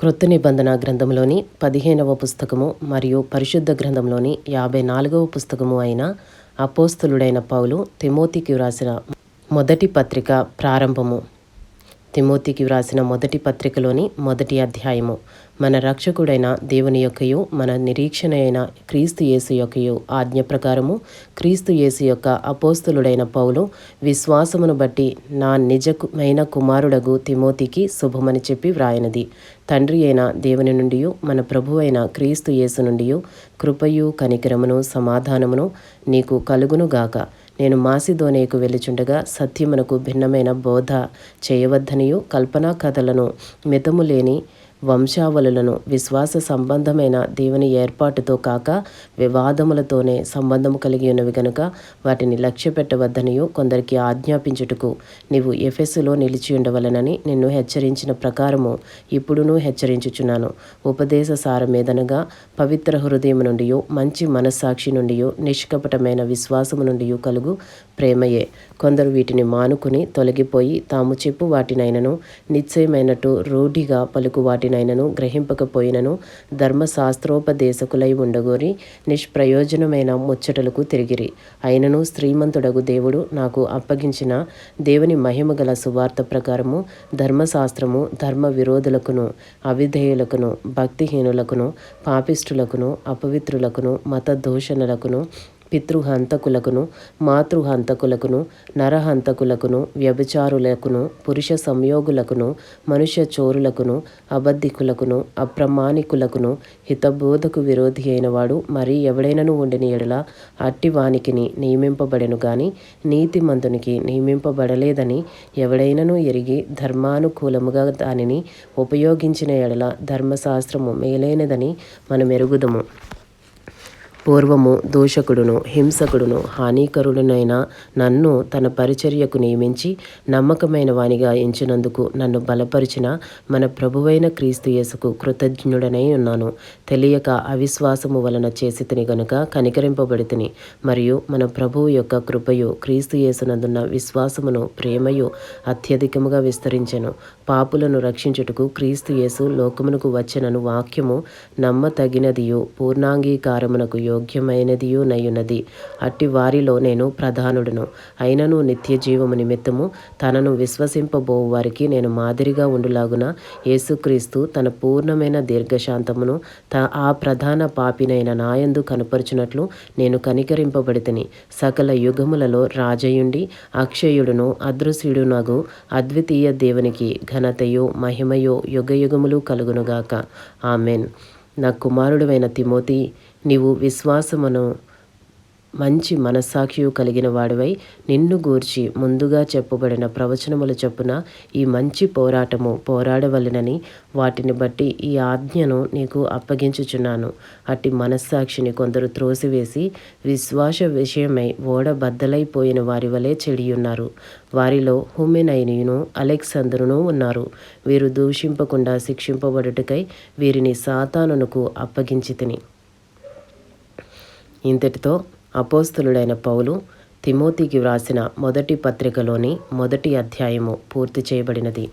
క్రొత్త నిబంధన గ్రంథంలోని పదిహేనవ పుస్తకము మరియు పరిశుద్ధ గ్రంథంలోని యాభై నాలుగవ పుస్తకము అయిన అపోస్తులుడైన పౌలు తిమోతికి వ్రాసిన మొదటి పత్రిక ప్రారంభము. తిమోతికి వ్రాసిన మొదటి పత్రికలోని మొదటి అధ్యాయము. మన రక్షకుడైన దేవుని యొక్కయు మన నిరీక్షణ అయిన క్రీస్తు యేసు యొక్కయు ఆజ్ఞ ప్రకారము క్రీస్తు యేసు యొక్క అపోస్తులుడైన పౌలు విశ్వాసమును బట్టి నా నిజమైన కుమారుడగు తిమోతికి శుభమని చెప్పి వ్రాయనది. తండ్రి అయిన దేవుని నుండి మన ప్రభు అయిన క్రీస్తు యేసు నుండి కృపయు కనికరమును సమాధానమును నీకు కలుగునుగాక. నేను మాసిధోనేకు వెలుచుండగా సత్యమునకు భిన్నమైన బోధ చేయవద్దనియు కల్పనా కథలను మితము లేని వంశావళులను విశ్వాస సంబంధమైన దేవుని ఏర్పాటుతో కాక వివాదములతోనే సంబంధము కలిగి ఉన్నవి గనుక వాటిని లక్ష్య పెట్టవద్దనియు కొందరికి ఆజ్ఞాపించుటకు నీవు ఎఫెస్సులో నిలిచి ఉండవలనని నిన్ను హెచ్చరించిన ప్రకారము ఇప్పుడును హెచ్చరించుచున్నాను. ఉపదేశ సారమేదనగా పవిత్ర హృదయం నుండి మంచి మనస్సాక్షి నుండి నిష్కపటమైన విశ్వాసము నుండి కలుగు ప్రేమయే. కొందరు వీటిని మానుకుని తొలగిపోయి తాము చెప్పు వాటినైనను నిశ్చయమైనట్టు రూఢిగా పలుకు వాటినైనను గ్రహింపకపోయినను ధర్మశాస్త్రోపదేశకులై ఉండగోరి నిష్ప్రయోజనమైన ముచ్చటలకు తిరిగిరి. అయినను శ్రీమంతుడగు దేవుడు నాకు అప్పగించిన దేవుని మహిమ గల సువార్త ప్రకారము ధర్మశాస్త్రము ధర్మ విరోధులకును అవిధేయులకును భక్తిహీనులకును పాపిష్టులకును అపవిత్రులకును మత దూషణలకును పితృహంతకులకును మాతృహంతకులకును నరహంతకులకును వ్యభిచారులకును పురుష సంయోగులకును మనుష్య చోరులకును అబద్ధికులకును అప్రమాణికులకును హితబోధకు విరోధి అయినవాడు మరి ఎవడైనను ఉండిన ఎడల అట్టివానికిని నియమింపబడెను గాని నీతిమంతునికి నియమింపబడలేదని ఎవడైనను ఎరిగి ధర్మానుకూలముగా దానిని ఉపయోగించిన ఎడల ధర్మశాస్త్రము మేలైనదని మనమెరుగుదము. పూర్వము దూషకుడును హింసకుడును హానికరుడునైన నన్ను తన పరిచర్యకు నియమించి నమ్మకమైన వానిగా ఎంచినందుకు నన్ను బలపరిచిన మన ప్రభువైన క్రీస్తు యేసుకు కృతజ్ఞుడనై ఉన్నాను. తెలియక అవిశ్వాసము వలన చేసితిని గనుక కనికరింపబడితిని మరియు మన ప్రభువు యొక్క కృపయు క్రీస్తు యేసునందున్న విశ్వాసమును ప్రేమయు అత్యధికముగా విస్తరించెను. పాపులను రక్షించుటకు క్రీస్తు యేసు లోకమునకు వచ్చినను వాక్యము నమ్మతగినదియు పూర్ణాంగీకారమునకు యోగ్యమైనదియు నయున్నది అట్టి వారిలో నేను ప్రధానుడును. అయినను నిత్య జీవము నిమిత్తము తనను విశ్వసింపబోవు వారికి నేను మాదిరిగా ఉండులాగున యేసుక్రీస్తు తన పూర్ణమైన దీర్ఘశాంతమును త ఆ ప్రధాన పాపినైన నాయందు కనుపరుచున్నట్లు నేను కనికరింపబడితిని. సకల యుగములలో రాజయుండి అక్షయుడును అదృశ్యుడునగు అద్వితీయ దేవునికి ఘనతయో మహిమయో యుగయుగములు కలుగునుగాక. ఆమెన్. నా కుమారుడువైన తిమోతి నీవు విశ్వాసమును మంచి మనస్సాక్షియు కలిగిన వాడివై నిన్ను గూర్చి ముందుగా చెప్పబడిన ప్రవచనముల చొప్పున ఈ మంచి పోరాటము పోరాడవలెనని వాటిని బట్టి ఈ ఆజ్ఞను నీకు అప్పగించుచున్నాను. అట్టి మనస్సాక్షిని కొందరు త్రోసివేసి విశ్వాస విషయమై ఓడ బద్దలైపోయిన వారి వలె చెడియున్నారు. వారిలో హుమెనైనియును అలెక్సందరును ఉన్నారు. వీరు దూషింపకుండా శిక్షింపబడుటకై వీరిని సాతానునకు అప్పగించి తిని. ఇంతటితో అపోస్తులుడైన పౌలు తిమోతికి వ్రాసిన మొదటి పత్రికలోని మొదటి అధ్యాయము పూర్తి చేయబడినది.